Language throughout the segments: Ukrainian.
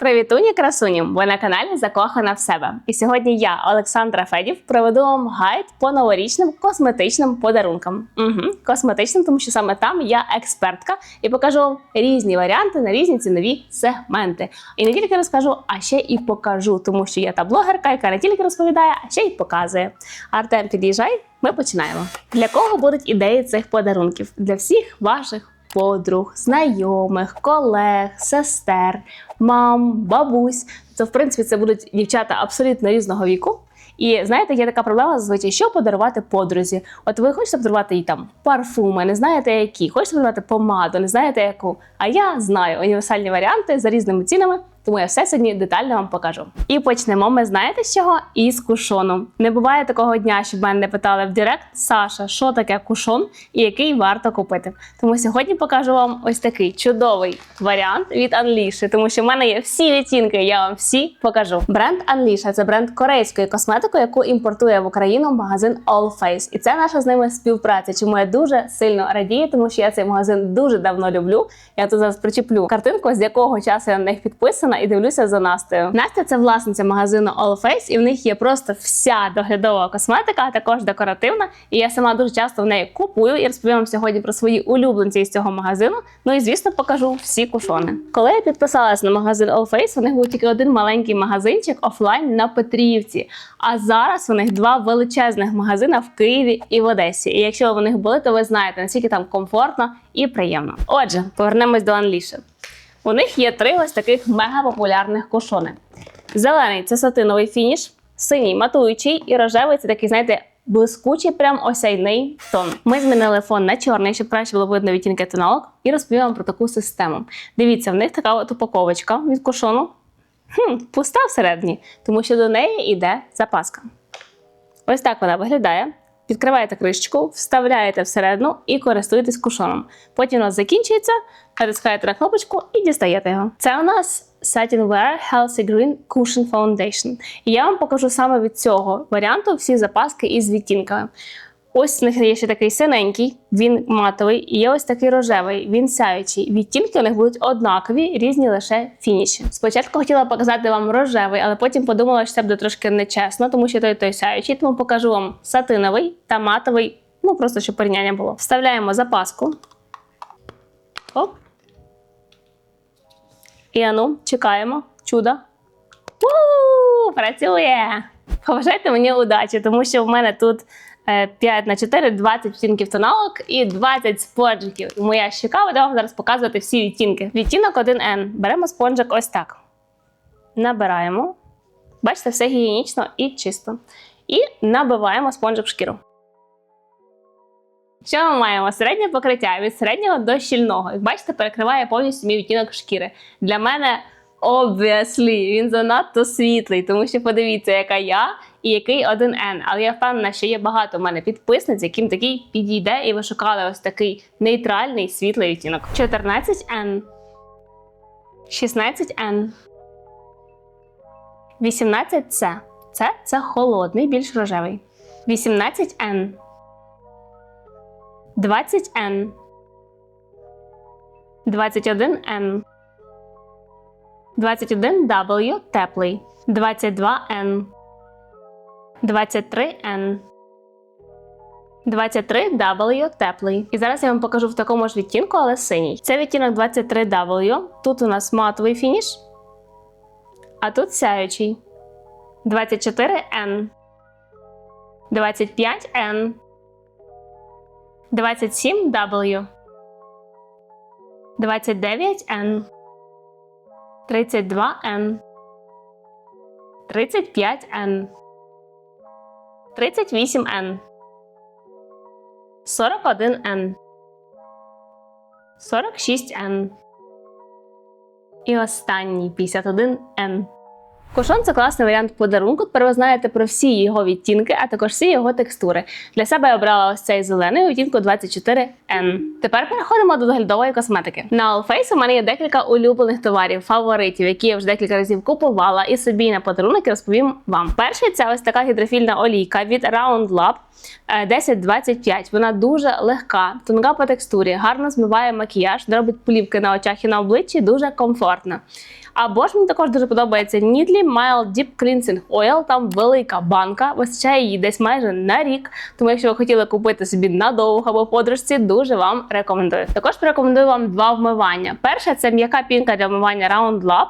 Привітуні красуні! Ви на каналі Закохана в себе. І сьогодні я, Олександра Федів, проведу вам гайд по новорічним косметичним подарункам. Угу, косметичним, тому що саме там я експертка і покажу вам різні варіанти на різні цінові сегменти. І не тільки розкажу, а ще і покажу, тому що я та блогерка, яка не тільки розповідає, а ще й показує. Артем, під'їжджай, ми починаємо. Для кого будуть ідеї цих подарунків? Для всіх ваших подруг, знайомих, колег, сестер, мам, бабусь. То, в принципі, це будуть дівчата абсолютно різного віку. І знаєте, є така проблема зазвичай, що подарувати подрузі. От ви хочете подарувати їй там парфуми, не знаєте які, хочете подарувати помаду, не знаєте яку. А я знаю універсальні варіанти за різними цінами, тому я все сьогодні детально вам покажу. І почнемо ми знаєте з чого? Із кушону. Не буває такого дня, щоб мене не питали в Директ, Саша, що таке кушон і який варто купити. Тому сьогодні покажу вам ось такий чудовий варіант від Unleash, тому що в мене є всі відтінки, я вам всі покажу. Бренд Unleash – це бренд корейської косметики, яку імпортує в Україну магазин All Face. І це наша з ними співпраця, чому я дуже сильно радію, тому що я цей магазин дуже давно люблю. Я тут зараз причеплю картинку, з якого часу я на них підписана і дивлюся за Настею. Настя це власниця магазину All Face, і в них є просто вся доглядова косметика, а також декоративна. І я сама дуже часто в неї купую і розповім вам сьогодні про свої улюбленці із цього магазину. Ну і звісно покажу всі кушони. Коли я підписалась на магазин All Face, у них був тільки один маленький магазинчик офлайн на Петрівці. А зараз у них два величезних магазини в Києві і в Одесі. І якщо ви в них були, то ви знаєте наскільки там комфортно і приємно. Отже, повернемось до Unleashed. У них є три ось таких мегапопулярних кушони. Зелений це сатиновий фініш, синій матуючий і рожевий це такий, знаєте, блискучий, прям осяйний тон. Ми змінили фон на чорний, щоб краще було видно відтінки тоналок, і розповім вам про таку систему. Дивіться, в них така от упаковочка від кушону. Хм, пуста всередині, тому що до неї йде запаска. Ось так вона виглядає. Відкриваєте кришечку, вставляєте всередину і користуєтесь кушоном. Потім у нас закінчується, натискаєте на кнопочку і дістаєте його. Це у нас Satin Wear Healthy Green Cushion Foundation. І я вам покажу саме від цього варіанту всі запаски із відтінками. Ось у них є ще такий синенький, він матовий, і є ось такий рожевий, він сяючий. Відтінки у них будуть однакові, різні лише фініші. Спочатку хотіла показати вам рожевий, але потім подумала, що це буде трошки нечесно, тому що той той сяючий, тому покажу вам сатиновий та матовий, ну просто щоб порівняння було. Вставляємо запаску. Оп. І ану, чекаємо. Чудо. У, працює! Побажайте мені удачі, тому що в мене тут. 5 на 4, 20 відтінків тоналок і 20 спонжиків. Тому я щека буду вам зараз показувати всі відтінки. Відтінок 1N. Беремо спонжик ось так. Набираємо. Бачите, все гігієнічно і чисто. І набиваємо спонжик в шкіру. Що ми маємо? Середнє покриття від середнього до щільного. Як бачите, перекриває повністю мій відтінок шкіри. Для мене obviously, він занадто світлий, тому що подивіться, яка я і який 1N. Але я впевнена, що є багато в мене підписниць, яким такий підійде, і ви шукали ось такий нейтральний світлий відтінок. 14N. 16N. 18C. Це це холодний, більш рожевий. 18N. 20N. 21N. 21W теплий. 22N. 23N. 23W теплий. І зараз я вам покажу в такому ж відтінку, але синій. Це відтінок 23W. Тут у нас матовий фініш. А тут сяючий. 24N. 25N. 27W. 29N. 32N. 35N. 38N. 41N. 46N. І останній 51N. Кушон це класний варіант подарунку. Тепер ви знаєте про всі його відтінки, а також всі його текстури. Для себе я обрала ось цей зелений у відтінку 24N. Тепер переходимо до доглядової косметики. На Allface у мене є декілька улюблених товарів, фаворитів, які я вже декілька разів купувала і собі на подарунок і розповім вам. Перший це ось така гідрофільна олійка від Round Lab. е, 1025. Вона дуже легка, тонка по текстурі, гарно змиває макіяж, робить плівки на очах і на обличчі, дуже комфортна. Або ж мені також дуже подобається Needly Mild Deep Cleansing Oil. Там велика банка, вистачає її десь майже на рік. Тому, якщо ви хотіли купити собі надовго або подружці, дуже вам рекомендую. Також порекомендую вам два вмивання. Перше це м'яка пінка для вмивання Round Lab.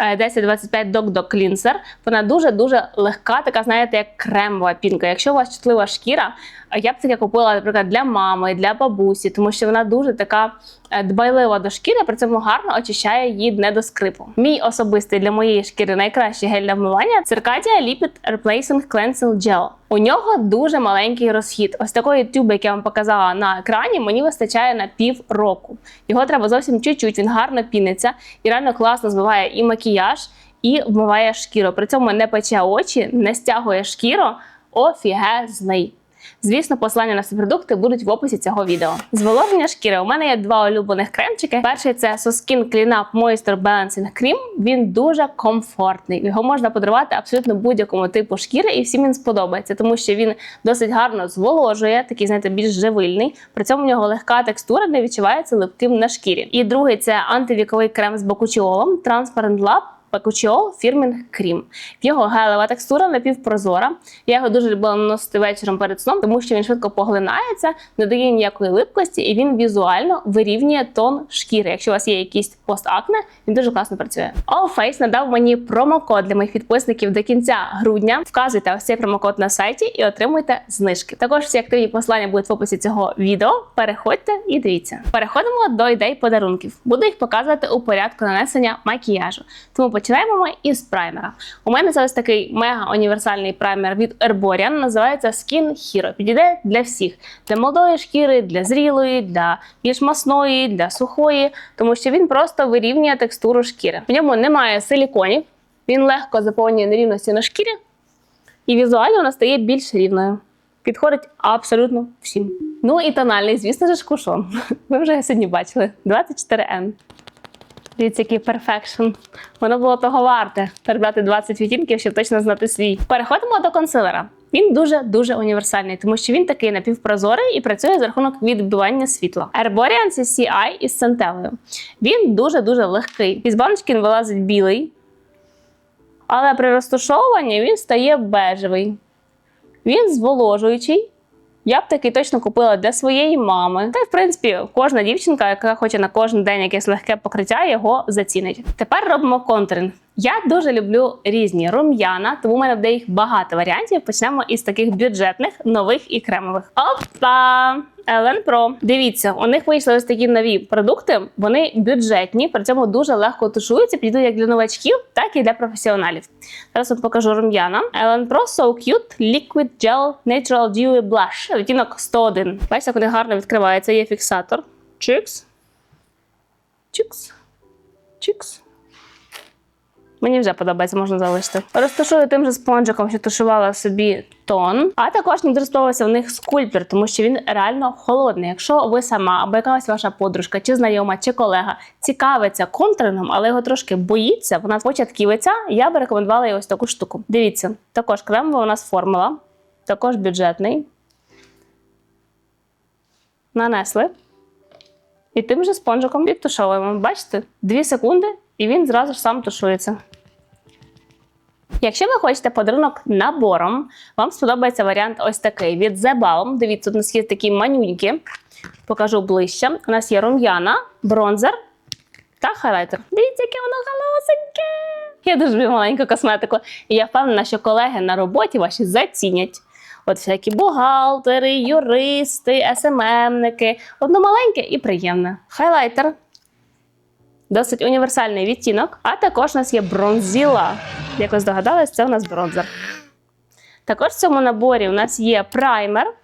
Е, 1025 Dog Dog Cleanser. Вона дуже дуже легка, така знаєте, як кремова пінка. Якщо у вас чутлива шкіра, я б таке купила, наприклад, для мами, для бабусі, тому що вона дуже така е, дбайлива до шкіри, при цьому гарно очищає її не до скрипу. Мій особистий для моєї шкіри найкращий гель для вмивання Circadia Lipid Replacing Cleansing Gel. У нього дуже маленький розхід. Ось такої тюби, як я вам показала на екрані, мені вистачає на пів року. Його треба зовсім чуть-чуть, він гарно піниться і реально класно збиває і макіяж, і вмиває шкіру. При цьому не пече очі, не стягує шкіру. Офігезний. Звісно, посилання на всі продукти будуть в описі цього відео. Зволоження шкіри. У мене є два улюблених кремчики. Перший це Soskin Clean Up Moisture Balancing Cream. Він дуже комфортний. Його можна подарувати абсолютно будь-якому типу шкіри, і всім він сподобається, тому що він досить гарно зволожує, такий, знаєте, більш живильний. При цьому в нього легка текстура, не відчувається липким на шкірі. І другий це антивіковий крем з бакучіолом Transparent Lab Пакучіол фірмінг крім. Його гелева текстура напівпрозора. Я його дуже любила наносити вечором перед сном, тому що він швидко поглинається, не дає ніякої липкості, і він візуально вирівнює тон шкіри. Якщо у вас є якийсь постакне, він дуже класно працює. Allface надав мені промокод для моїх підписників до кінця грудня. Вказуйте ось цей промокод на сайті і отримуйте знижки. Також всі активні посилання будуть в описі цього відео. Переходьте і дивіться. Переходимо до ідей подарунків. Буду їх показувати у порядку нанесення макіяжу. Тому починаємо ми із праймера. У мене ось такий мега універсальний праймер від Herborian, називається Skin Hero. Підійде для всіх: для молодої шкіри, для зрілої, для більш масної, для сухої, тому що він просто вирівнює текстуру шкіри. В ньому немає силіконів, він легко заповнює нерівності на шкірі, і візуально вона стає більш рівною. Підходить абсолютно всім. Ну і тональний, звісно ж, кушон. Ви вже сьогодні бачили. 24N. Дивіться, який перфекшн. Воно було того варте перебрати 20 відтінків, щоб точно знати свій. Переходимо до консилера. Він дуже дуже універсальний, тому що він такий напівпрозорий і працює за рахунок відбивання світла. Herborian CCI із центелею. Він дуже дуже легкий. Із баночки він вилазить білий, але при розташовуванні він стає бежевий. Він зволожуючий. Я б такий точно купила для своєї мами. Та й в принципі кожна дівчинка, яка хоче на кожен день якесь легке покриття, його зацінить. Тепер робимо контуринг. Я дуже люблю різні рум'яна, тому в мене буде їх багато варіантів. Почнемо із таких бюджетних, нових і кремових. Опа! Ellen Pro. Дивіться, у них вийшли ось такі нові продукти. Вони бюджетні, при цьому дуже легко тушуються, підійдуть як для новачків, так і для професіоналів. Зараз вам покажу рум'яна. Ellen Pro So Cute Liquid Gel Natural Dewy Blush. Відтінок 101. Бачите, як вони гарно відкриваються. Є фіксатор. Чикс. Чикс. Чикс. Мені вже подобається, можна залишити. Розташую тим же спонжиком, що тушувала собі тон. А також мені дуже в них скульптор, тому що він реально холодний. Якщо ви сама або якась ваша подружка, чи знайома, чи колега цікавиться контурингом, але його трошки боїться, вона початківиця, я би рекомендувала їй ось таку штуку. Дивіться, також кремова у нас формула, також бюджетний. Нанесли. І тим же спонжиком відтушовуємо. Бачите? 2 секунди, і він зразу ж сам тушується. Якщо ви хочете подарунок набором, вам сподобається варіант ось такий від The Balm. Дивіться, у нас є такі манюньки. Покажу ближче. У нас є рум'яна, бронзер та хайлайтер. Дивіться, яке воно галосеньке! Я дуже люблю маленьку косметику. І я впевнена, що колеги на роботі ваші зацінять. От всякі бухгалтери, юристи, СММники. Одно маленьке і приємне. Хайлайтер. Досить універсальний відтінок. А також у нас є бронзіла. Як ви здогадались, це у нас бронзер. Також в цьому наборі у нас є праймер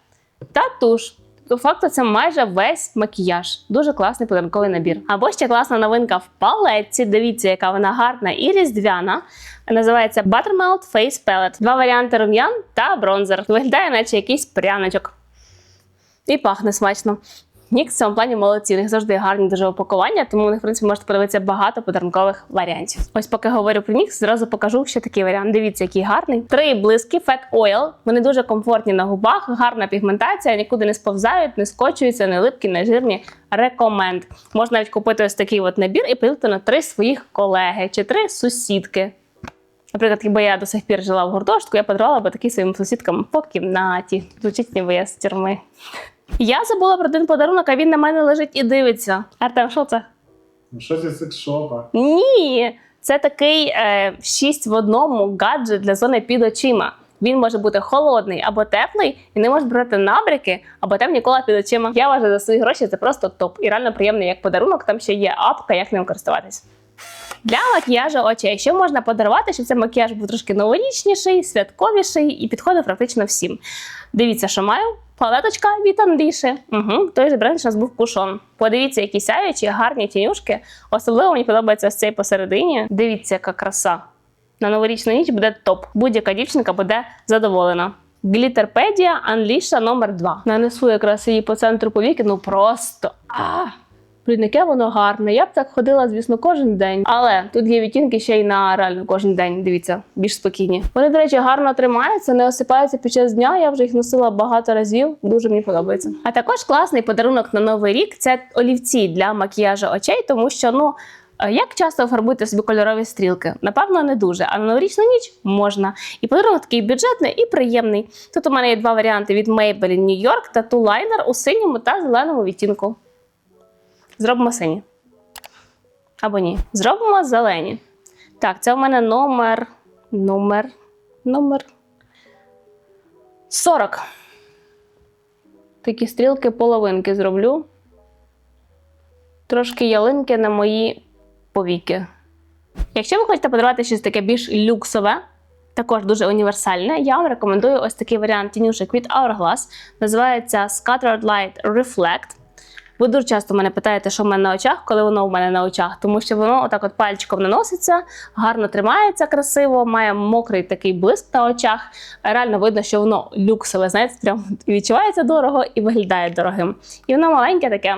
та туш. По факту це майже весь макіяж. Дуже класний подарунковий набір. Або ще класна новинка в палетці. Дивіться, яка вона гарна і різдвяна. Називається Buttermelt Face Palette. Два варіанти рум'ян та бронзер. Виглядає, наче якийсь пряничок. І пахне смачно. Нік в цьому плані молодці, у них завжди гарні дуже упакування, тому у них, в принципі, можете подивитися багато подарункових варіантів. Ось поки говорю про Нікс, зразу покажу ще такий варіант. Дивіться, який гарний. Три блиски Fat Oil. Вони дуже комфортні на губах, гарна пігментація, нікуди не сповзають, не скочуються, не липкі, не жирні. Рекоменд. Можна навіть купити ось такий от набір і поділити на три своїх колеги чи три сусідки. Наприклад, якби я до сих пір жила в гуртожитку, я подарувала би такий своїм сусідкам по кімнаті. Звучить ніби я з тюрми. Я забула про один подарунок, а він на мене лежить і дивиться. Артем, що це? Ну що зі секс-шопа? Ні, це такий е, 6 в одному гаджет для зони під очима. Він може бути холодний або теплий, і не може брати набряки або темні кола під очима. Я вважаю за свої гроші це просто топ. І реально приємний як подарунок. Там ще є апка, як ним користуватись. Для макіяжу очей, що можна подарувати, щоб цей макіяж був трошки новорічніший, святковіший і підходив практично всім. Дивіться, що маю. Палеточка від Андіші. Угу. Той же бренд у нас був кушон. Подивіться, які сяючі, гарні тінюшки. Особливо мені подобається ось цей посередині. Дивіться, яка краса. На новорічну ніч буде топ. Будь-яка дівчинка буде задоволена. Глітерпедія Анліша номер 2 Нанесу якраз її по центру повіки, ну просто. А! Блін, воно гарне. Я б так ходила, звісно, кожен день. Але тут є відтінки ще й на реально кожен день. Дивіться, більш спокійні. Вони, до речі, гарно тримаються, не осипаються під час дня. Я вже їх носила багато разів. Дуже мені подобається. А також класний подарунок на новий рік це олівці для макіяжу очей, тому що ну. Як часто фарбуєте собі кольорові стрілки? Напевно, не дуже. А на новорічну ніч можна. І подарунок такий бюджетний і приємний. Тут у мене є два варіанти від Maybelline New York та Too Liner у синьому та зеленому відтінку. Зробимо сині. Або ні. Зробимо зелені. Так, це у мене номер. Номер. Номер. 40. Такі стрілки половинки зроблю. Трошки ялинки на мої повіки. Якщо ви хочете подарувати щось таке більш люксове, також дуже універсальне, я вам рекомендую ось такий варіант тінюшок від Hourglass. Називається Scattered Light Reflect. Ви дуже часто мене питаєте, що в мене на очах, коли воно в мене на очах, тому що воно отак от пальчиком наноситься, гарно тримається красиво, має мокрий такий блиск на очах. Реально видно, що воно люксове, знаєте, прям і відчувається дорого і виглядає дорогим. І воно маленьке таке,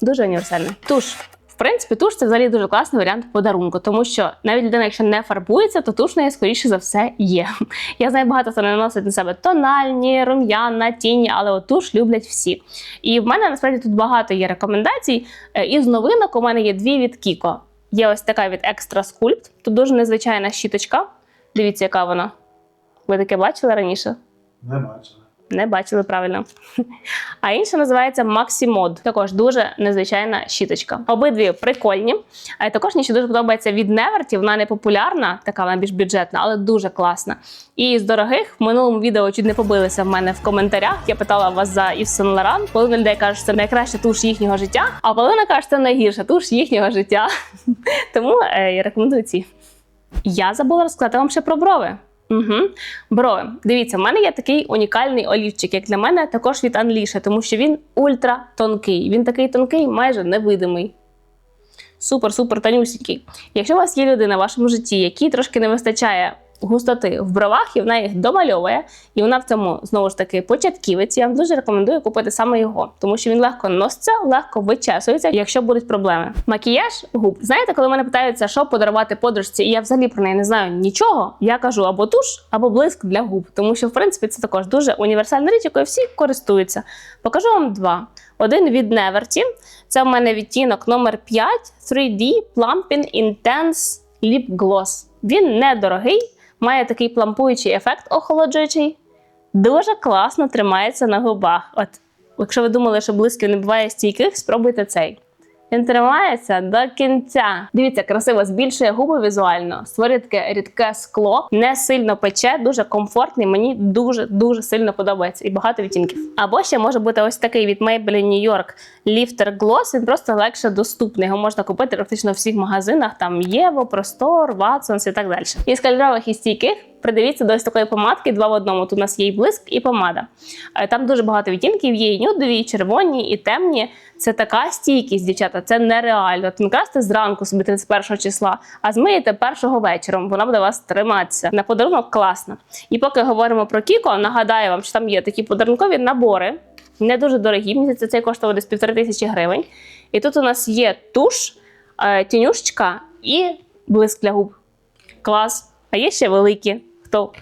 дуже універсальне. Туш. Принципі, туш це взагалі дуже класний варіант подарунку, тому що навіть людина, якщо не фарбується, то туш неї, скоріше за все, є. Я знаю, багато хто наносить на себе тональні, рум'яна, тіні, але от туш люблять всі. І в мене насправді тут багато є рекомендацій. Е, Із новинок у мене є дві від Кіко. Є ось така від Extra Sculpt. Тут дуже незвичайна щіточка. Дивіться, яка вона. Ви таке бачили раніше? Не бачила. Не бачили правильно. А інша називається Maximod. Також дуже незвичайна щіточка. Обидві прикольні. А також мені ще дуже подобається від Неверті. Вона не популярна, така вона більш бюджетна, але дуже класна. І з дорогих в минулому відео чуть не побилися в мене в коментарях. Я питала вас за Yves Saint Laurent. Половина людей каже, що це найкраща туш їхнього життя, а половина каже, що це найгірша туш їхнього життя. Тому е, я рекомендую ці. Я забула розказати вам ще про брови. Угу. Брови. Дивіться, в мене є такий унікальний олівчик, як для мене, також від Анліша, тому що він ультра тонкий. Він такий тонкий, майже невидимий. Супер-супер танюсінький. Якщо у вас є людина в вашому житті, якій трошки не вистачає густоти в бровах, і вона їх домальовує, і вона в цьому знову ж таки початківець, я вам дуже рекомендую купити саме його, тому що він легко носиться, легко вичесується, якщо будуть проблеми. Макіяж губ. Знаєте, коли мене питаються, що подарувати подружці, і я взагалі про неї не знаю нічого, я кажу або туш, або блиск для губ, тому що в принципі це також дуже універсальна річ, якою всі користуються. Покажу вам два. Один від Neverty. Це в мене відтінок номер 5 3D Plumping Intense Lip Gloss. Він недорогий, має такий плампуючий ефект охолоджуючий. Дуже класно тримається на губах. От, якщо ви думали, що блисків не буває стійких, спробуйте цей. Він тримається до кінця. Дивіться, красиво збільшує губи візуально, створює таке рідке скло, не сильно пече, дуже комфортний. Мені дуже дуже сильно подобається і багато відтінків. Або ще може бути ось такий від Maybelline New York Lifter Gloss. Він просто легше доступний. Його можна купити практично в всіх магазинах. Там Єво, Простор, Watsons і так далі. Із кольорових і стійких. Придивіться до ось такої помадки, два в одному. Тут у нас є і блиск, і помада. Е, Там дуже багато відтінків, є і нюдові, і червоні, і темні. Це така стійкість, дівчата, це нереально. Не красти зранку собі 31 числа, а змиєте першого вечором. Вона буде вас триматися. На подарунок класно. І поки говоримо про Кіко, нагадаю вам, що там є такі подарункові набори. Не дуже дорогі. Здається, цей коштував десь півтори тисячі гривень. І тут у нас є туш, е, тінюшечка і блиск для губ. Клас. А є ще великі, хто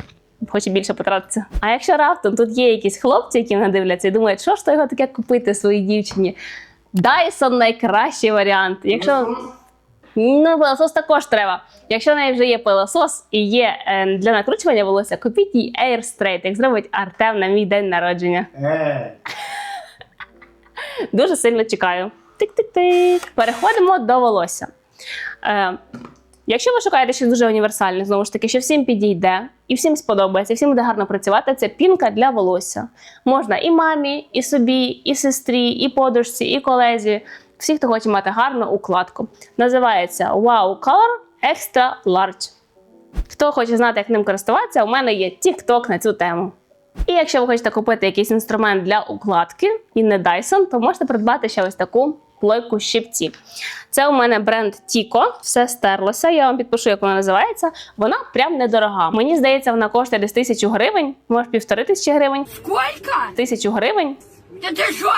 хоче більше потратитися. А якщо раптом тут є якісь хлопці, які мене дивляться і думають, що ж то його таке купити своїй дівчині. Dyson найкращий варіант. Якщо ну, пилосос також треба. Якщо в неї вже є пилосос і є е, для накручування волосся, купіть їй Air Straight, як зробить Артем на мій день народження. Дуже сильно чекаю. Тик-тик-тик. Переходимо до волосся. Е, якщо ви шукаєте щось дуже універсальне, знову ж таки, що всім підійде, і всім сподобається, і всім буде гарно працювати, це пінка для волосся. Можна і мамі, і собі, і сестрі, і подружці, і колезі. Всі, хто хоче мати гарну укладку. Називається Wow Color Extra Large. Хто хоче знати, як ним користуватися, у мене є TikTok на цю тему. І якщо ви хочете купити якийсь інструмент для укладки і не Dyson, то можете придбати ще ось таку плойку щипці. Це у мене бренд Тіко, все стерлося. Я вам підпишу, як вона називається. Вона прям недорога. Мені здається, вона коштує десь тисячу гривень, може півтори тисячі гривень, Сколько? тисячу гривень. Та ти шо?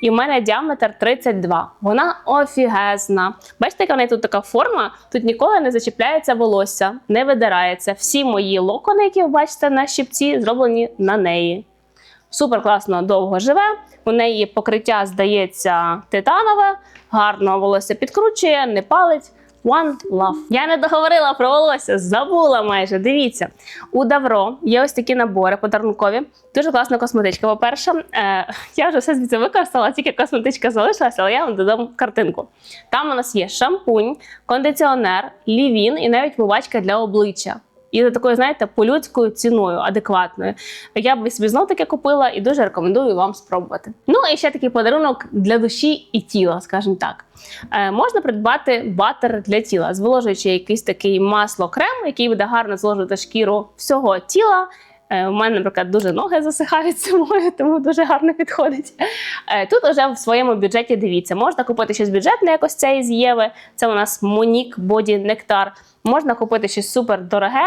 І в мене діаметр 32. Вона офігезна. Бачите, яка в неї тут така форма? Тут ніколи не зачіпляється волосся, не видирається. Всі мої локони, які ви бачите на щипці, зроблені на неї. Супер класно довго живе. У неї покриття, здається, титанове, гарно волосся підкручує, не палить. One love. Я не договорила про волосся, забула майже. Дивіться, у Давро є ось такі набори подарункові. Дуже класна косметичка. По-перше, е, я вже все звідси використала, тільки косметичка залишилася, але я вам додам картинку. Там у нас є шампунь, кондиціонер, лівін і навіть мивачка для обличчя. І за такою, знаєте, по-людською ціною, адекватною. Я б собі знов таке купила і дуже рекомендую вам спробувати. Ну і ще такий подарунок для душі і тіла, скажімо так. Е, можна придбати батер для тіла, зволожуючи якийсь такий масло-крем, який буде гарно зволожувати шкіру всього тіла. Е, У мене, наприклад, дуже ноги засихають зимою, тому дуже гарно підходить. Е, Тут вже в своєму бюджеті дивіться, можна купити щось бюджетне, якось це із Єви. Це у нас Монік Боді Нектар. Можна купити щось супер дороге.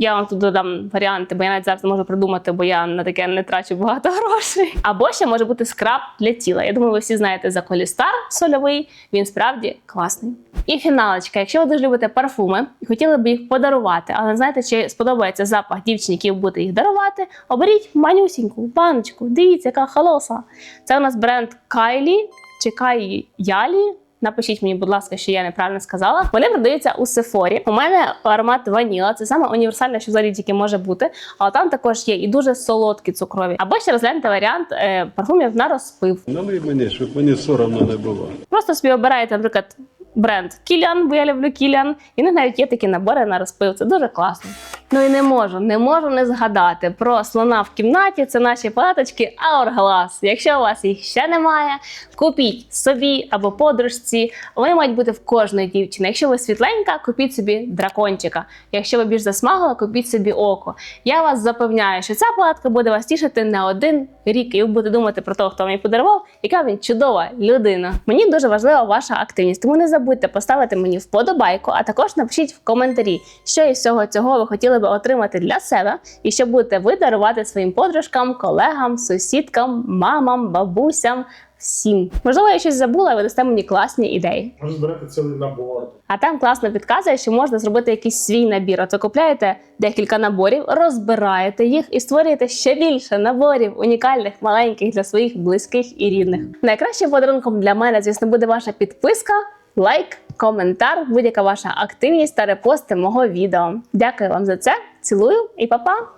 Я вам тут додам варіанти, бо я навіть зараз не можу придумати, бо я на таке не трачу багато грошей. Або ще може бути скраб для тіла. Я думаю, ви всі знаєте за колістар сольовий. Він справді класний. І фіналочка. Якщо ви дуже любите парфуми і хотіли б їх подарувати, але знаєте, чи сподобається запах дівчині, який ви будете їх дарувати, оберіть манюсіньку баночку. Дивіться, яка холоса. Це у нас бренд Кайлі чи Кай Ялі. Напишіть мені, будь ласка, що я неправильно сказала. Вони продаються у Сефорі. У мене аромат ваніла. Це саме універсальне, що взагалі тільки може бути. Але там також є і дуже солодкі цукрові. Або ще розгляньте варіант е, парфумів на розпив. Налий мені, щоб мені соромно не було. Просто собі обираєте, наприклад, бренд Кілян, бо я люблю Кілян. І в них навіть є такі набори на розпив. Це дуже класно. Ну і не можу, не можу не згадати про слона в кімнаті. Це наші палаточки Hourglass. Якщо у вас їх ще немає, купіть собі або подружці. Вони мають бути в кожної дівчини. Якщо ви світленька, купіть собі дракончика. Якщо ви більш засмагла, купіть собі око. Я вас запевняю, що ця палатка буде вас тішити не один рік, і ви будете думати про того, хто її подарував, яка він чудова людина. Мені дуже важлива ваша активність, тому не забудьте поставити мені вподобайку, а також напишіть в коментарі, що із всього цього ви хотіли би отримати для себе, і що будете ви дарувати своїм подружкам, колегам, сусідкам, мамам, бабусям. Всім можливо, я щось забула, і ви дасте мені класні ідеї. Може збирати цілий набор. А там класно підказує, що можна зробити якийсь свій набір. Ви купляєте декілька наборів, розбираєте їх і створюєте ще більше наборів унікальних, маленьких для своїх близьких і рідних. Найкращим подарунком для мене, звісно, буде ваша підписка, лайк, коментар, будь-яка ваша активність та репости мого відео. Дякую вам за це. Цілую і па-па!